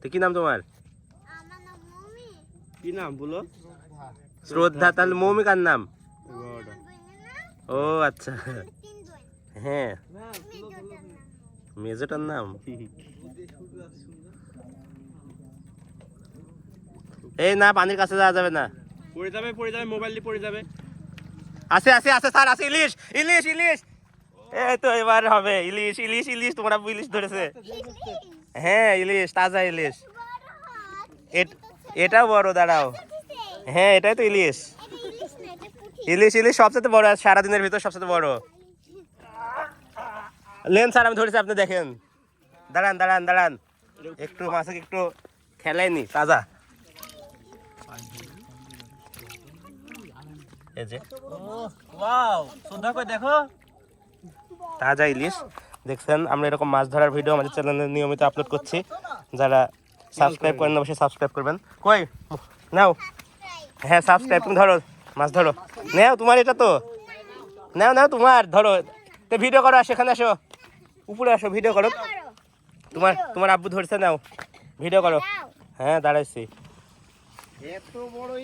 তো কি নাম তোমার? কি নাম বলো? শ্রদ্ধা তাহলে আমার বোনের নাম। ও আচ্ছা। হ্যাঁ। মেজোটার নাম। মেজোটার নাম? এই না পানির কাছে যাওয়া যাবে না। পড়ে যাবে পড়ে যাবে মোবাইল দিয়ে পড়ে যাবে। আছে আছে আছে স্যার আছে ইলিশ ইলিশ ইলিশ। এই তো এবার হবে ইলিশ ইলিশ ইলিশ তোমরা ইলিশ ধরেছে। হ্যাঁ ইলিশ তাজা ইলিশ। বড় এটাও বড় দাঁড়াও। হ্যাঁ এটাই তো ইলিশ। এটা ইলিশ না এটা পুঁটি। ইলিশ সবচেয়ে বড় সারাদিনের ভিতর সবচেয়ে বড়। লেন স্যার আমি ধরেছি আপনি দেখেন। দাঁড়ান দাঁড়ান দাঁড়ান। একটু মাছে একটু খেলাইনি তাজা। এই যে। ওয়াও শ্রদ্ধা করে দেখো। তাজা ইলিশ। দেখছেন, আমরা এরকম মাছ ধরার ভিডিও আমাদের চ্যানেলে নিয়মিত আপলোড করছি। যারা সাবস্ক্রাইব করেন অবশ্যই সাবস্ক্রাইব করবেন। কই? নাও। হ্যাঁ সাবস্ক্রাইব তুমি ধরো, মাছ ধরো। নাও তোমার এটা তো। নাও নাও তোমার, ধরো। তো ভিডিও করো, সেখানে আসো। উপরে আসো ভিডিও করো। তোমার তোমার আব্বু ধরছে, নাও। ভিডিও করো। হ্যাঁ দাঁড়াইছি।